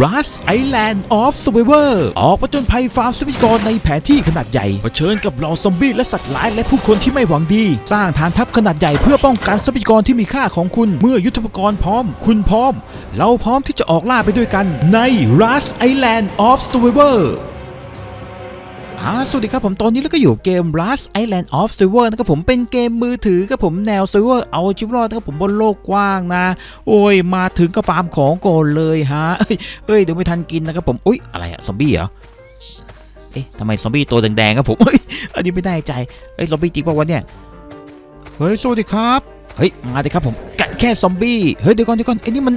Rush Island of Survivor ออกประจนภัยฟาร์มทรัพยากรในแผนที่ขนาดใหญ่เผชิญกับเหล่าซอมบี้และสัตว์ร้ายและผู้คนที่ไม่หวังดี สร้างฐานทัพขนาดใหญ่เพื่อป้องกันทรัพยากรที่มีค่าของคุณ เมื่อยุทธปกรณ์พร้อม คุณพร้อม เราพร้อมที่จะออกล่าไปด้วยกันใน Rush Island of Survivor อ่าสวัสดีครับผมตอนนี้แล้วก็อยู่เกม Rust Island of Survivor นะครับผมเป็นเกมมือถือครับผมแนว Survivor เอาชีวิตรอดนะครับผมบนโลกกว้างนะ โอ้ยมาถึงก็ฟาร์มของก่อนเลยฮะเอ้ยเดี๋ยวไม่ทันกินนะครับผมอุ้ยอะไรอะซอมบี้เหรอเอ๊ะทำไมซอมบี้ตัวแดงๆครับผมเฮ้ยอันนี้ไม่ได้ใจเอ้ยซอมบี้จริงป่าววะเนี่ยเฮ้ยสวัสดีครับเฮ้ยมาดิครับผมกัดแค่ซอมบี้เฮ้ยเดี๋ยวก่อนเดี๋ยวก่อนไอ้นี่มัน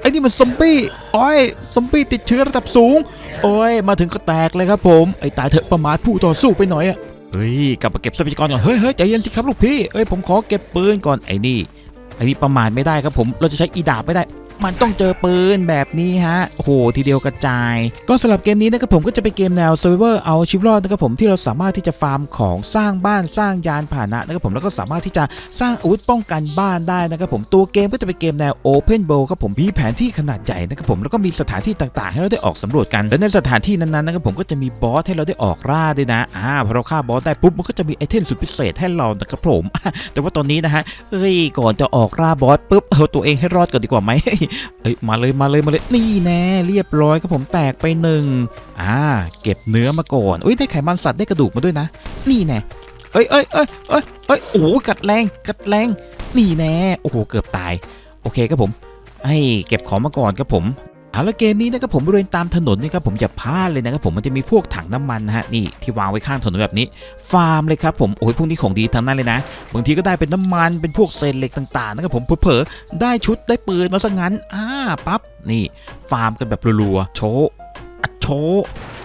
ไอ้นี่มันซอมบี้อ้อยซอมบี้ติดเชื้อระดับสูง โอ้ยมาถึงก็แตกเลยครับผมไอ้ตายเถอะประมาทผู้ต่อสู้ไปหน่อยอะเฮ้ยกลับมาเก็บทรัพยากรก่อนเฮ้ยเฮ้ยใจเย็นสิครับลูกพี่เอ้ยผมขอเก็บปืนก่อนไอ้นี่ไอ้นี่ประมาทไม่ได้ครับผมเราจะใช้อีดาบไม่ได้ มันต้องเจอปืนแบบนี้ฮะโอ้โหทีเดียวกระจาย ก็สำหรับเกมนี้นะครับผมก็จะเป็นเกมแนว Survivor เอาชีวิตรอดนะครับผมที่เราสามารถที่จะฟาร์มของสร้างบ้านสร้างยานพาหนะนะครับผมแล้วก็สามารถที่จะสร้างอาวุธป้องกันบ้านได้นะครับผมตัวเกมก็จะเป็นเกมแนว Open World ครับผมมีแผนที่ขนาดใหญ่นะครับผมแล้วก็มีสถานที่ต่างๆ ให้เราได้ออกสำรวจกัน และในสถานที่นั้นๆนะครับผมก็จะมีบอสให้เราได้ออกล่าด้วยนะอ่าพอเราฆ่าบอสได้ปุ๊บมันก็จะมีไอเทมสุดพิเศษให้เรานะครับผม แต่ว่าตอนนี้นะฮะเอ้ยก่อนจะออกล่าบอสปุ๊บเอาตัวเองให้รอดก่อนดีกว่าไหมเอ้ยมาเลยมาเลยมาเลยนี่แน่เรียบร้อยครับผมแตกไปหนึ่งอ่า เก็บเนื้อมาก่อนอุ้ยได้ไขมันสัตว์ได้กระดูกมาด้วยนะ นี่แน่เอ้ยเอ้ยเอ้ยเอ้ยเอ้ยโอ้โหกัดแรงกัดแรงนี่แน่โอ้โหเกือบตาย โอเคครับผม ให้เก็บของมาก่อนครับผม เอาละเกมนี้นะครับผมบริเวณตามถนนนี่ครับผมจะพลาดเลยนะครับผมมันจะมีพวกถังน้ำมันนะฮะนี่ที่วางไว้ข้างถนนแบบนี้ ฟาร์มเลยครับผมโอ้ยพวกนี้ของดีทั้งนั้นเลยนะ บางทีก็ได้เป็นน้ำมันเป็นพวกเศษเหล็กต่างๆนะครับผมเผลอๆได้ชุดได้ปืนมาซะงั้นอ่าปั๊บนี่ ฟาร์มกันแบบรัวๆโชอโช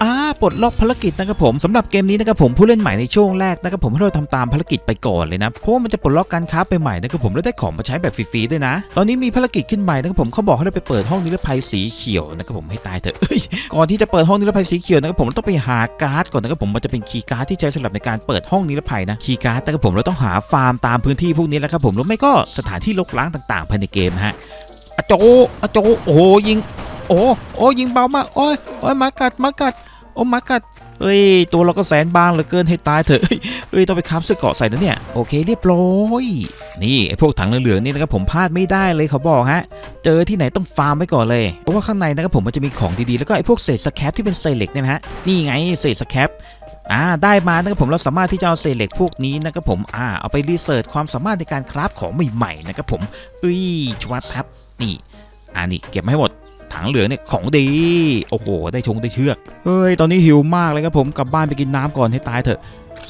อ่า ปลดล็อกภารกิจนะครับผมสำหรับเกมนี้นะครับผมผู้เล่นใหม่ในช่วงแรกนะครับผมให้เราทำตามภารกิจไปก่อนเลยนะเพราะว่ามันจะปลดล็อกการค้าไปใหม่นะครับผมแล้วได้ของมาใช้แบบฟรีๆด้วยนะ ตอนนี้มีภารกิจขึ้นใหม่นะครับผมเขาบอกให้เราไปเปิดห้องนิรภัยสีเขียวนะครับผมให้ตายเถอะก่อนที่จะเปิดห้องนิรภัยสีเขียวนะครับผมต้องไปหาการ์ดก่อนนะครับผมมันจะเป็นคีย์การ์ดที่ใช้สำหรับในการเปิดห้องนิรภัยนะคีย์การ์ดนะครับผมเราต้องหาฟาร์มตามพื้นที่พวกนี้แหล้วครับผมหรือไม่ก็สถานที่รกร้างต่างๆ ภายในเกมฮะอโจอโจโอ้ยิงโอ้โอ้ยิงเบามากโอ้ยโอ้ยมากัดมากัด โอ้มากัดเฮ้ย ตัวเราก็แสนบางเหลือเกินให้ตายเถอะ เฮ้ย ต้องไปค้ำเสื้อเกาะใส่นะเนี่ย โอเคเรียบร้อย นี่ไอพวกถังเหลืองๆนี่นะครับผมพลาดไม่ได้เลยเขาบอกฮะ เจอที่ไหนต้องฟาร์มไว้ก่อนเลย เพราะว่าข้างในนะครับผมมันจะมีของดีๆ แล้วก็ไอพวกเศษสแครปที่เป็นเศษเหล็กเนี่ยนะฮะ นี่ไงเศษสแครปอ่าได้มานะครับผมเราสามารถที่จะเอาเศษเหล็กพวกนี้นะครับผมอ่าเอาไปรีเสิร์ชความสามารถในการคราฟของใหม่ๆนะครับผมเอ้ยชวับครับนี่อ่านี่เก็บมาให้หมด ถังเหลืองเนี่ยของดี โอ้โห ได้ชงได้เชือก เฮ้ย ตอนนี้หิวมากเลยครับผม กลับบ้านไปกินน้ำก่อนให้ตายเถอะ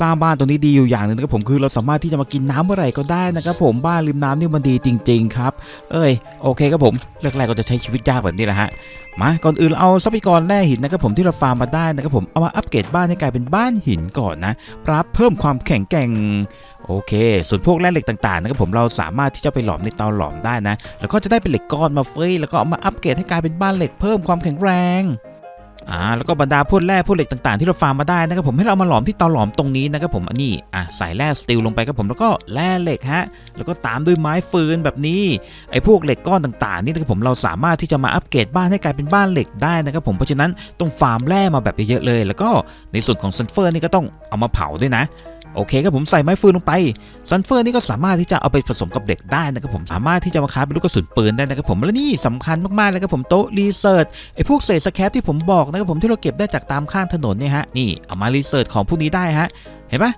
สร้างบ้านตรงนี้ดีอยู่อย่างหนึ่งนะครับผม คือเราสามารถที่จะมากินน้ำเมื่อไหร่ก็ได้นะครับผม บ้านริมน้ำนี่มันดีจริง ๆ ครับ เอ้ย โอเคครับผมแรกๆก็จะใช้ชีวิตยากแบบนี้แหละฮะ มา ก่อนอื่นเราเอาทรัพยากรแร่หินนะครับผมที่เราฟาร์มมาได้นะครับผม เอามาอัปเกรดบ้านให้กลายเป็นบ้านหินก่อนนะปรับเพิ่มความแข็งแกร่ง โอเค ส่วนพวกแร่เหล็กต่างๆนะครับผมเราสามารถที่จะไปหลอมในเตาหลอมได้นะ แล้วก็จะได้เป็นเหล็กก้อนมาเฟยแล้วก็เอามาอัปเกรดให้กลายเป็นบ้านเหล็กเพิ่มความแข็งแรงอ่าแล้วก็บรรดาพวกแร่พวกเหล็กต่างๆที่เราฟาร์มมาได้นะครับผมให้เราเอามาหลอมที่เตาหลอมตรงนี้นะครับผมอันนี้อะใส่แร่สตีลลงไปครับผมแล้วก็แร่เหล็กฮะแล้วก็ตามด้วยไม้ฟืนแบบนี้ไอ้พวกเหล็กก้อนต่างๆนี่นะครับผมเราสามารถที่จะมาอัปเกรดบ้านให้กลายเป็นบ้านเหล็กได้นะครับผมเพราะฉะนั้นต้องฟาร์มแร่มาแบบเยอะๆเลย แล้วก็ในส่วนของซันเฟอร์นี่ก็ต้องเอามาเผาด้วยนะ โอเคครับผมใส่ไม้ฟืนลงไปซันเฟอร์นี่ก็สามารถที่จะเอาไปผสมกับเหล็กได้นะครับผมสามารถที่จะมาค้าเป็นลูกกระสุนปืนได้นะครับผมและนี่สำคัญมากๆเลยครับผมโต๊ะรีเสิร์ชไอ้พวกเศษสแครปที่ผมบอกนะครับผมที่เราเก็บได้จากตามข้างถนนเนี่ยฮะนี่เอามารีเสิร์ชของพวกนี้ได้ฮะเห็นปะ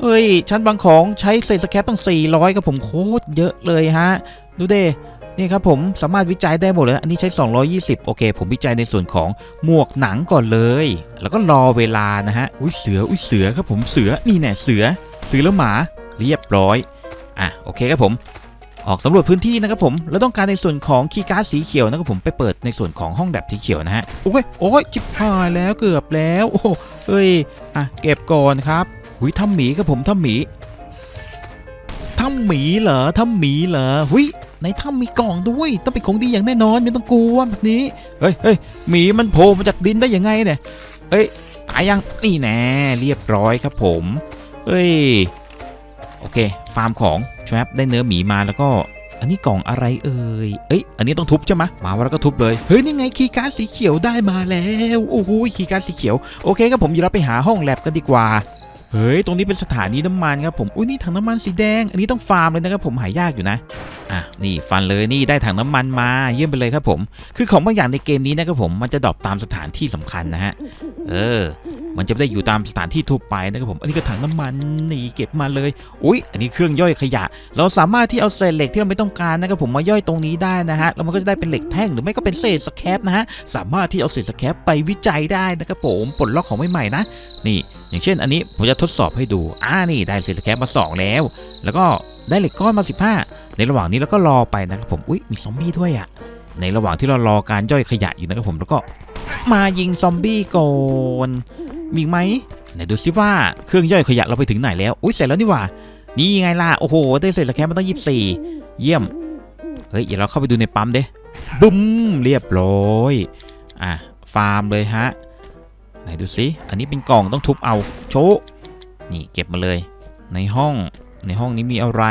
เอ้ยชั้นบางของใช้เศษสแครปตั้ง400ครับผมโคตรเยอะเลยฮะดูเด นี่ครับผมสามารถวิจัยได้หมดเลยนะอันนี้ใช้ 220 โอเค ผมวิจัยในส่วนของหมวกหนังก่อนเลย แล้วก็รอเวลานะฮะ อุ้ยเสือ อุ้ยเสือครับผมเสือ นี่แน่เสือ เสือแล้วหมา เรียบร้อย อะ โอเคครับผม ออกสำรวจพื้นที่นะครับผม แล้วต้องการในส่วนของคีย์การ์ดสีเขียวนะครับผมไปเปิดในส่วนของห้องแลบสีเขียวนะฮะ โอ้ย โอ้ยชิบหายแล้วเกือบแล้ว โอ้เฮ้ย อะ เก็บก่อนครับ หุยทำหมีครับผมทำหมีทำหมีเหรอทำหมีเหรอหุย ในถ้ำมีกล่องด้วย ต้องเป็นของดีอย่างแน่นอนไม่ต้องกลัวแบบนี้เฮ้ยเฮ้ยหมีมันโผล่มาจากดินได้ยังไงเนี่ยเอ้ยตายยังนี่แน่เรียบร้อยครับผมเฮ้ยโอเค ฟาร์มของชวบได้เนื้อหมีมาแล้วก็ อันนี้กล่องอะไรเอ่ยเอ้ยอันนี้ต้องทุบใช่ไหมมาแล้วก็ทุบเลยเฮ้ยนี่ไงคีย์การ์ดสีเขียวได้มาแล้วโอ้โหคีย์การ์ดสีเขียวโอเคครับผมเดี๋ยวเราไปหาห้องแลบกันดีกว่า เฮ้ย ตรงนี้เป็นสถานีน้ำมันครับผม อุ้ยนี่ถังน้ำมันสีแดง อันนี้ต้องฟาร์มเลยนะครับผมหายากอยู่นะ อะ นี่ฟันเลยนี่ได้ถังน้ำมันมาเยี่ยมไปเลยครับผม คือของบางอย่างในเกมนี้นะครับผมมันจะดรอปตามสถานที่สำคัญนะฮะ เออ มันจะไม่ได้อยู่ตามสถานที่ทั่วไปนะครับผม อันนี้ก็ถังน้ำมันนี่เก็บมาเลย อุ้ยอันนี้เครื่องย่อยขยะ เราสามารถที่เอาเศษเหล็กที่เราไม่ต้องการนะครับผมมาย่อยตรงนี้ได้นะฮะ แล้วมันก็จะได้เป็นเหล็กแท่งหรือไม่ก็เป็นเศษสแครปนะฮะ สามารถที่เอาเศษสแครปไปวิจัยได้นะครับผม ปลดล็อกของใหม่ๆนะ นี่ อย่างเช่น อันนี้ผมจะทดสอบให้ดู อ่านี่ได้เศษสแครปมาสองแล้ว แล้วก็ได้เหล็กก้อนมา 15 ในระหว่างนี้เราก็รอไปนะครับผม อุ้ยมีซอมบี้ด้วยอะในระหว่างที่เรารอการย่อยขยะอยู่นะครับผม แล้วก็มายิงซอมบี้ก่อนมีไหมไหนดูซิว่าเครื่องย่อยขยะเราไปถึงไหนแล้ว อุ้ยเสร็จแล้วนี่ว่า นี่ไงล่ะ โอ้โห ได้เสร็จแล้วแค่มันต้องยี่สี่เยี่ยม เฮ้ย เดี๋ยวเราเข้าไปดูในปั๊มเด้บุ้ม เรียบร้อย อะ ฟาร์มเลยฮะ ไหนดูซิ อันนี้เป็นกล่องต้องทุบเอา โชะ นี่เก็บมาเลย ในห้องในห้องนี้มีอะไร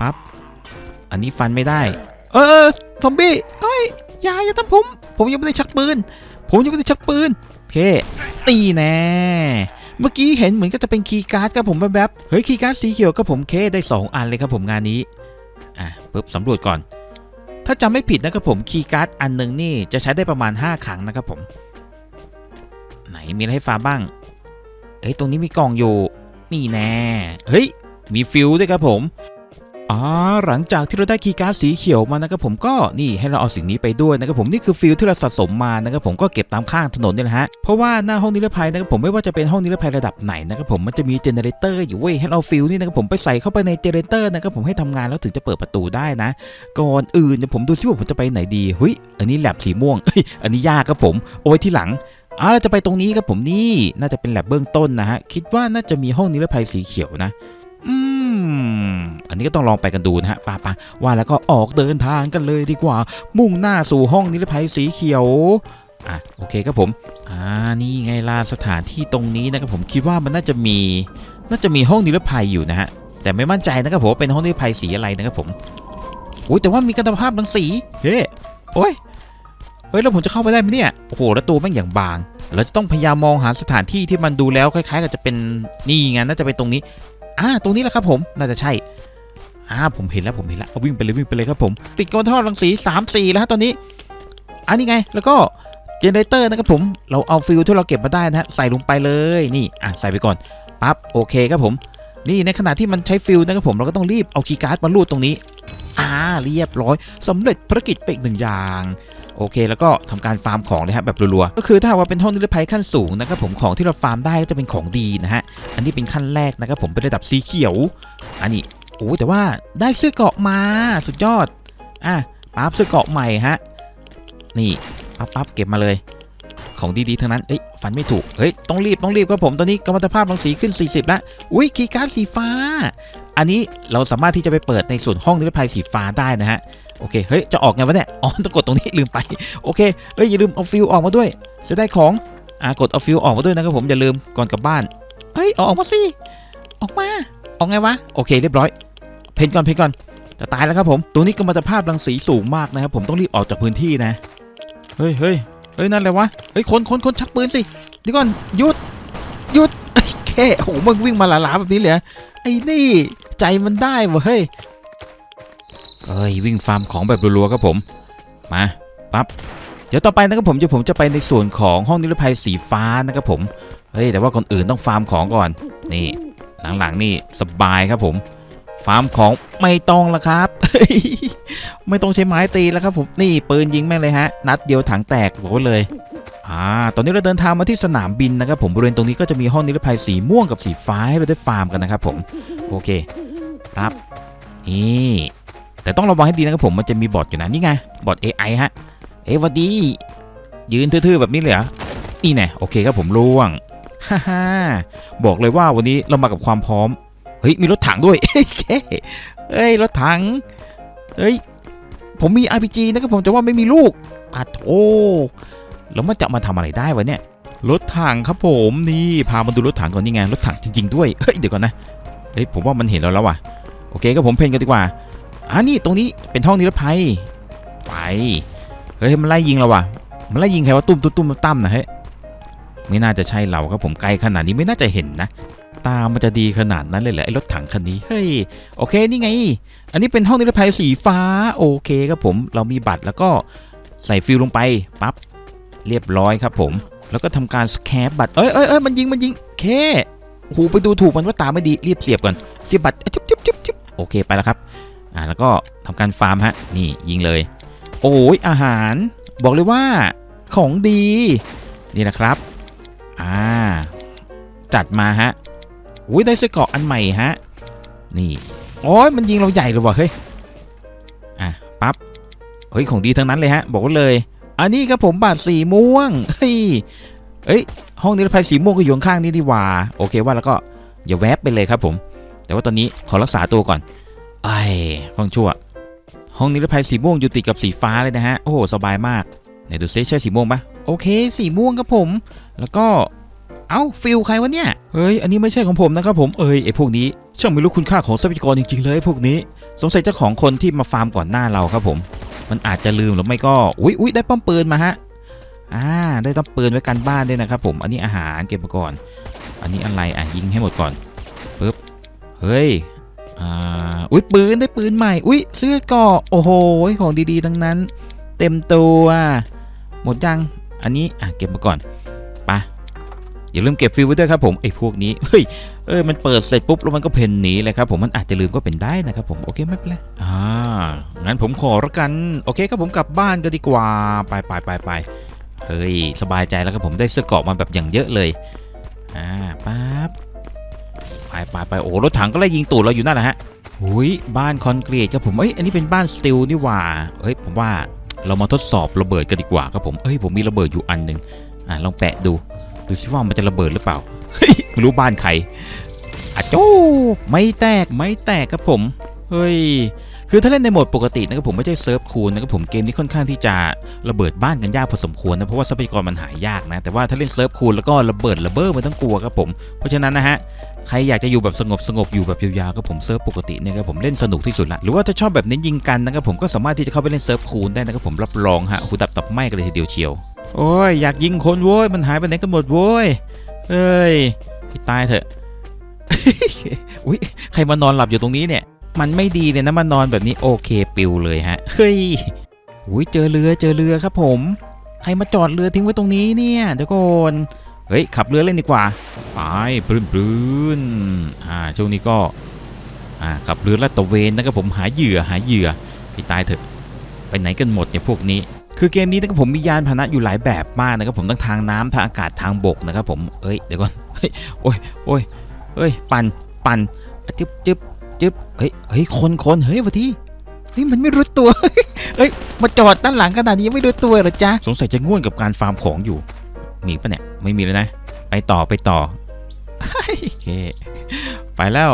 ปั๊บอันนี้ฟันไม่ได้เออเออซอมบี้เอ้ยอย่าอย่าทำผม ผมยังไม่ได้ชักปืน ผมยังไม่ได้ชักปืนโอเค ตีแน่เมื่อกี้เห็นเหมือนก็จะเป็นคีย์การ์ดครับผมแป๊บเฮ้ยคีย์การ์ดสีเขียวกับผมเคได้ 2 อันเลยครับผมงานนี้อะปุ๊บสำรวจก่อน ถ้าจำไม่ผิดนะครับผมคีย์การ์ดอันหนึ่งนี่จะใช้ได้ประมาณ 5 ครั้งนะครับผม ไหนมีอะไรให้ฟาบ้าง เอ้ยตรงนี้มีกล่องอยู่ นี่แน่เฮ้ยมีฟิวด้วยครับผมอ่าหลังจากที่เราได้คีย์การ์ดสีเขียวมานะครับผมก็นี่ให้เราเอาสิ่งนี้ไปด้วยนะครับผมนี่คือฟิลที่เราสะสมมานะครับผมก็เก็บตามข้างถนนนี่แหละฮะเพราะว่าหน้าห้องนิรภัยนะครับผมไม่ว่าจะเป็นห้องนิรภัยระดับไหนนะครับผมมันจะมีเจเนเรเตอร์อยู่เว้ยให้เราฟิลนี่นะครับผมไปใส่เข้าไปในเจเนเรเตอร์นะครับผมให้ทำงานแล้วถึงจะเปิดประตูได้นะ ก่อนอื่นเนี่ยผมดูซิว่าผมจะไปไหนดีเฮ้ยอันนี้แลบสีม่วงเฮ้ยอันนี้ยากครับผม โอ้ยที่หลัง อ่าเราจะไปตรงนี้ครับผมนี่น่าจะเป็นแลบเบื้องต้นนะฮะคิดว่าน่าจะมีห้องนิรภัยสีเขียวนะ อืม อันนี้ก็ต้องลองไปกันดูนะฮะป้าปาว่าแล้วก็ออกเดินทางกันเลยดีกว่า มุ่งหน้าสู่ห้องนิรภัยสีเขียวอะโอเคครับผมอ่านี่ไงล่ะสถานที่ตรงนี้นะครับผมคิดว่ามันน่าจะมี น่าจะมีห้องนิรภัยอยู่นะฮะแต่ไม่มั่นใจนะครับผมเป็นห้องนิรภัยสีอะไรนะครับผมอุ้ยแต่ว่ามีกันตภาพรังสีเฮ้โอ้ย ฮ้ยแล้วผมจะเข้าไปได้ไหมเนี่ยโอ้โหแล้วตัวแม่งอย่างบาง เราจะต้องพยายามมองหาสถานที่ที่มันดูแล้วคล้าย ๆ กับจะเป็นนี่ไงน่าจะเป็นตรงนี้อ่าตรงนี้แหละครับผมน่าจะใช่อ่าผมเห็นแล้วผมเห็นแล้วเอาวิ่งไปเลยวิ่งไปเลยครับผม ติดกระท่อรังสี3 4แล้วฮะตอนนี้อันนี้ไงแล้วก็เจเนเรเตอร์นะครับผมเราเอาฟิลที่เราเก็บมาได้นะฮะใส่ลงไปเลยนี่อะใส่ไปก่อนปั๊บโอเคครับผม นี่ในขณะที่มันใช้ฟิลนะครับผมเราก็ต้องรีบเอาคีย์การ์ดมาลูดตรงนี้อ่าเรียบร้อยสำเร็จภารกิจไปอีกหนึ่งอย่าง โอเค แล้วก็ทำการฟาร์มของเลยฮะแบบรัวๆก็คือถ้าว่าเป็นห้องนิรภัยขั้นสูงนะครับผมของที่เราฟาร์มได้ก็จะเป็นของดีนะฮะอันนี้เป็นขั้นแรกนะครับผมเป็นระดับสีเขียว อันนี้โอ้แต่ว่าได้เสื้อเกาะมาสุดยอดอะปั๊บเสื้อเกาะใหม่ฮะนี่ปั๊บปั๊บเก็บมาเลยของดีๆทั้งนั้น เอ้ย ฟันไม่ถูก เฮ้ย ต้องรีบ ต้องรีบครับผม ตอนนี้กรรมฐภาพรังสีขึ้น 40 แล้ว อุ้ย คีการ์ดสีฟ้า อันนี้เราสามารถที่จะไปเปิดในส่วนห้องนิรภัยสีฟ้าได้นะฮะโอเคเฮ้ยจะออกไงวะเนี่ยอ๋อต้องกดตรงนี้ลืมไปโอเคเฮ้ยอย่าลืมเอาฟิวออกมาด้วยจะได้ของอ่ากดเอาฟิวออกมาด้วยนะครับผมอย่าลืมก่อนกลับบ้านเฮ้ยเอาออกมาสิออกมาออกไงวะโอเคเรียบร้อย เพนก่อนเพนก่อนจะตายแล้วครับผมตัวนี้กรรมฐภาพรังสีสูงมากนะครับผมต้องรีบออกจากพื้นที่นะเฮ้ยเฮ้ยเฮ้ยนั่นอะไรวะเฮ้ยคนคนคนชักปืนสิเดี๋ยวก่อนหยุดหยุดไอ้แค่โอ้โหมึงวิ่งมาหลาๆแบบนี้เลยอ ไอ้นี่ ใจมันได้เวะเฮ้ยเอ้ยวิ่งฟาร์มของแบบรัวๆครับผม มาปั๊บเดี๋ยวต่อไปนะครับผมเดี๋ยวผมจะไปในส่วนของห้องนิรภัยสีฟ้านะครับผมเฮ้ยแต่ว่าก่อนอื่นต้องฟาร์มของก่อน นี่หลังๆนี่สบายครับผม ฟาร์มของไม่ต้องละครับ ไม่ต้องใช้ไม้ตีแล้วครับผมนี่ปืนยิงแม่งเลยฮะ นัดเดียวถังแตกบอกไว้เลย อ่า ตอนนี้เราเดินทางมาที่สนามบินนะครับผมบริเวณตรงนี้ก็จะมีห้องนิรภัยสีม่วงกับสีฟ้าให้เราได้ฟาร์มกันนะครับผม โอเค ครับ นี่แต่ต้องระวังให้ดีนะครับผมมันจะมีบอทอยู่นะนี่ไงบอท AI ฮะ เอ้วัดดี ยืนทื่อๆแบบนี้เลยเหรอนี่แน่โอเคครับผมล่วงฮ่าฮ่าบอกเลยว่าวันนี้เรามากับความพร้อม เฮ้ยมีรถถังด้วยเฮ้ยรถถัง เฮ้ยผมมี RPG นะครับผมแต่ว่าไม่มีลูกปัดโอ แล้วมันจะมาทำอะไรได้วะเนี่ย รถถังครับผมนี่พามาดูรถถังก่อนนี่ไงรถถังจริง ๆ ด้วยเฮ้ยเดี๋ยวก่อนนะเฮ้ยผมว่ามันเห็นเราแล้วว่ะโอเคก็ผมเพนกันดีกว่าอ่านี่ตรงนี้เป็นห้องนิรภัยไปเฮ้ยมันไล่ยิงเราว่ะมันไล่ยิงใครว่าตุ้มตุ้มตุ้มตั้มนะเฮ้ยไม่น่าจะใช่เราครับผมไกลขนาดนี้ไม่น่าจะเห็นนะ ตามันจะดีขนาดนั้นเลยเหรอไอ้รถถังคันนี้เฮ้ยโอเคนี่ไง อันนี้เป็นห้องนิรภัยสีฟ้าโอเคครับผมเรามีบัตรแล้วก็ใส่ฟิลลงไปปั๊บ เรียบร้อยครับผม แล้วก็ทำการสแคปบัตรเอ้ยเอ้ยเอ้ยมันยิงมันยิงเคโอ้โหไปดูถูกมันว่าตาไม่ดีรีบเสียบก่อนเสียบบัตรจุ๊บจุ๊บจุ๊บจุ๊บโอเคไปแล้วครับอ่าแล้วก็ทำการฟาร์มฮะนี่ยิงเลย โอ้ยอาหารบอกเลยว่าของดีนี่นะครับอ่าจัดมาฮะอุ้ยได้เสื้อเกราะอันใหม่ฮะนี่โอ้ยมันยิงเราใหญ่เลยว่ะเฮ้ยอะปั๊บเฮ้ยของดีทั้งนั้นเลยฮะ บอกเลย อันนี้ครับผมบาทสีม่วงเฮ้ยเอ้ยห้องนิรภัยสีม่วงก็อยู่ข้างนี่ดีว่าโอเคว่าแล้วก็อย่าแวบไปเลยครับผม แต่ว่าตอนนี้ขอรักษาตัวก่อนไอ้ห้องชั่ว ห้องนิรภัยสีม่วงอยู่ติดกับสีฟ้าเลยนะฮะโอ้โหสบายมากไหนดูซิใช่สีม่วงปะโอเค สีม่วงครับผม แล้วก็เอ้าฟิลใครวะเนี่ยเฮ้ยอันนี้ไม่ใช่ของผมนะครับผมเอ้ยไอพวกนี้ช่างไม่รู้คุณค่าของทรัพยากรจริงๆเลยพวกนี้ สงสัยเจ้าของคนที่มาฟาร์มก่อนหน้าเราครับผม มันอาจจะลืมหรือไม่ก็อุ้ยอุ้ยได้ป้อมปืนมาฮะอ่าได้ต้อมปืนไว้กันบ้านด้วยนะครับ ผมอันนี้อาหารเก็บมาก่อน อันนี้อะไรอะยิงให้หมดก่อนปึ๊บเฮ้ยอ่าอุ้ยปืนได้ปืนใหม่อุ้ยเสื้อเกราะโอ้โหของดีๆทั้งนั้น เต็มตัวหมดยังอันนี้อะเก็บมาก่อน อย่าลืมเก็บฟิลไว้ด้วยครับผมไอ้พวกนี้เฮ้ยเอ้ยมันเปิดเสร็จปุ๊บแล้วมันก็เพ่นหนีเลยครับผมมันอาจจะลืมก็เป็นได้นะครับผมโอเคไม่เป็นไรอ่างั้นผมขอละกันโอเคครับผมกลับบ้านก็ดีกว่าไปไปไปไปเฮ้ยสบายใจแล้วครับผมได้เสื้อเกราะมาแบบอย่างเยอะเลยอ่าปั๊บไปไปไปโอ้รถถังก็ไล่ยิงตูดเราอยู่นั่นแหละฮะหุยบ้านคอนกรีตครับผมเอ้ยอันนี้เป็นบ้านสตีลนี่หว่าเฮ้ยผมว่าเรามาทดสอบระเบิดกันดีกว่าครับผมเอ้ยผมมีระเบิดอยู่อันหนึ่งอ่าลองแปะดู ดูสิว่ามันจะระเบิดหรือเปล่าเฮ้ยไม่รู้บ้านใครอะโจ้ไม่แตกไม่แตกครับผม เฮ้ย คือถ้าเล่นในโหมดปกตินะครับผมไม่ใช่เซิร์ฟคูลนะครับผมเกมนี้ค่อนข้างที่จะระเบิดบ้านกันยากพอสมควรนะเพราะว่าทรัพยากรมันหายากนะ แต่ว่าถ้าเล่นเซิร์ฟคูลแล้วก็ระเบิดระเบ้อไม่ต้องกลัวครับผม เพราะฉะนั้นนะฮะใครอยากจะอยู่แบบสงบสงบอยู่แบบยาวๆก็ผมเซิร์ฟปกติเนี่ยครับผมเล่นสนุกที่สุดละหรือว่าถ้าชอบแบบเน้นยิงกันนะครับผมก็สามารถที่จะเข้าไปเล่นเซิร์ฟคูลได้นะครับผมรับรองฮะหูดับตับไหมกันเลยทีเดียวเชียว โอ้ยอยากยิงคนโว้ยมันหายไปไหนกันหมดโว้ยเอ้ยตายเถอะอุ้ยใครมานอนหลับอยู่ตรงนี้เนี่ย มันไม่ดีเลยนะมานอนแบบนี้โอเคปิวเลยฮะเฮ้ยอุ้ยเจอเรือเจอเรือครับผม ใครมาจอดเรือทิ้งไว้ตรงนี้เนี่ยเดี๋ยวก่อนเฮ้ยขับเรือเล่นดีกว่าไปปรื้นปรื้นอ่าช่วงนี้ก็อ่าขับเรือลาดตะเวนนะครับผมหาเหยื่อหาเหยื่อให้ตายเถอะ ไปไหนกันหมดเนี่ยพวกนี้ คือเกมนี้นะครับผมมียานพาหนะอยู่หลายแบบมากนะครับผมทั้งทางน้ำทางอากาศทางบกนะครับผมเอ้ยเดี๋ยวก่อนเฮ้ยโอ้ยโอ้ยเฮ้ยปั่นปันอะจึ๊บจึ๊บจึ๊บเฮ้ยเฮ้ยคนคนเฮ้ยวันทีเฮ้ยมันไม่รู้ตัวเฮ้ยมาจอดด้านหลังขนาดนี้ไม่รู้ตัวหรอจ๊ะสงสัยจะง่วนกับการฟาร์มของอยู่ มีปะเนี่ยไม่มีเลยนะ ไปต่อไปต่อโอเคไปแล้ว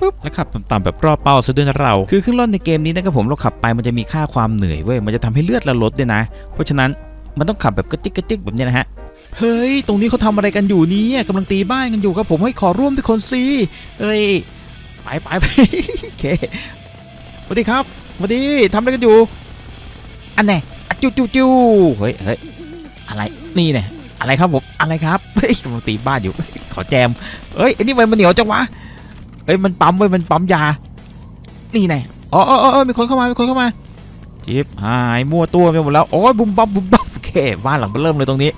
ปุ๊บแล้วขับต่ำๆแบบรอบเป้าซะด้วยนะเรา คือเครื่องร่อนในเกมนี้นะครับผมเราขับไปมันจะมีค่าความเหนื่อยเว้ยมันจะทำให้เลือดเราลดด้วยนะ เพราะฉะนั้นมันต้องขับแบบกระจิกกระจิกแบบนี้นะฮะเฮ้ย ตรงนี้เขาทำอะไรกันอยู่เนี่ยกำลังตีบ้านกันอยู่ครับผมให้ขอร่วมทุกคนสิเฮ้ยไปไปไปโอเคสวัสดีครับสวัสดีทำอะไรกันอยู่ อันไหนจิ้วจิ้วจิ้วเฮ้ยเฮ้ยอะไรนี่เนี่ยอะไรครับผมอะไรครับเฮ้ยกำลังตีบ้านอยู่ ขอแจมเอ้ยไอ้นี่มันมันเหนียวจังวะ เอ้ยมันปั๊มเว้ยมันปั๊มยา นี่ไงอ๋ออ๋ออ๋อมีคนเข้ามามีคนเข้ามาจิ๊บหายมั่วตัวไปหมดแล้วโอ้ยบุมบัมบุมบัมโอเคบ้านหลังเริ่มเลยตรงนี้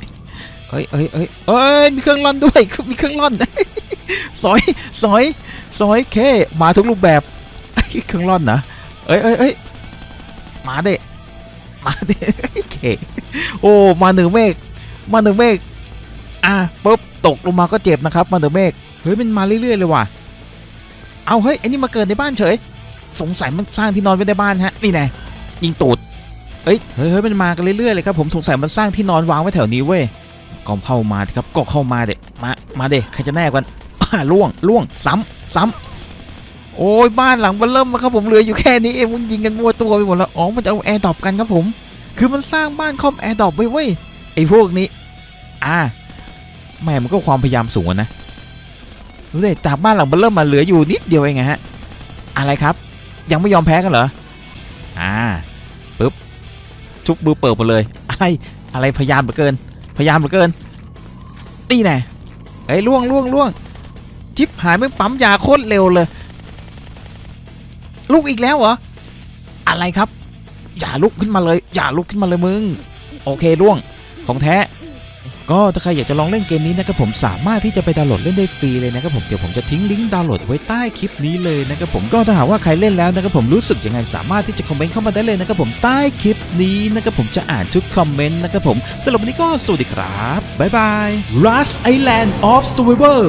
เอ้ยเอ้ยเอ้ยเอ้ยมีเครื่องร่อนด้วยมีเครื่องร่อนสอยสอยสอยเคมาทุกรูปแบบเครื่องร่อนนะเอ้ยเอ้ยเอ้ยมาเด้มาเด้เคโอ้มาหนึ่งเมฆมาหนึ่งเมฆอะปุ๊บตกลงมาก็เจ็บนะครับมาหนึ่งเมฆเฮ้ยมันมาเรื่อยๆเลยว่ะ เอาเฮ้ยไอ้นี่มาเกิดในบ้านเฉย สงสัยมันสร้างที่นอนไว้ในบ้านฮะนี่ไงยิงตูดเอ้ยเฮ้ยเฮ้ยมันมากันเรื่อยๆเลยครับผมสงสัยมันสร้างที่นอนวางไว้แถวนี้เว้ยก็เข้ามาครับก็เข้ามาเด็มามาเด็ใครจะแน่กันล่วงล่วงซ้ำซ้ำโอ้ยบ้านหลังมันเริ่มมาครับผมเหลืออยู่แค่นี้เองมึงยิงกันมั่วตัวไปหมดแล้วอ๋อมันจะเอาแอร์ดรอปกันครับผม คือมันสร้างบ้านคอมแอร์ดรอปไว้เว้ยไอ้พวกนี้ อ่าแม่มันก็ความพยายามสูงนะ ดูสิจากบ้านหลังมันเริ่มมาเหลืออยู่นิดเดียวเองไงฮะอะไรครับ ยังไม่ยอมแพ้กันเหรออ่าปึ๊บชุบมือเปิดหมดเลยอะไรอะไรพยายามเหลือเกิน พยายามเหลือเกินนี่แน่เอ้ล่วงล่วงล่วงจิบหายไม่ปั๊มยาโคตรเร็วเลย ลูกอีกแล้วเหรออะไรครับ อย่าลุกขึ้นมาเลย อย่าลุกขึ้นมาเลยมึง โอเคล่วงของแท้ ก็ถ้าใครอยากจะลองเล่นเกมนี้นะครับผมสามารถที่จะไปดาวน์โหลดเล่นได้ฟรีเลยนะครับผมเดี๋ยวผมจะทิ้งลิงก์ดาวน์โหลดไว้ใต้คลิปนี้เลยนะครับผมก็ถ้าหากว่าใครเล่นแล้วนะครับผมรู้สึกยังไงสามารถที่จะคอมเมนต์เข้ามาได้เลยนะครับผมใต้คลิปนี้นะครับผมจะอ่านทุกคอมเมนต์นะครับผมสำหรับวันนี้ก็สวัสดีครับบ๊ายบาย Rust Island of Survivor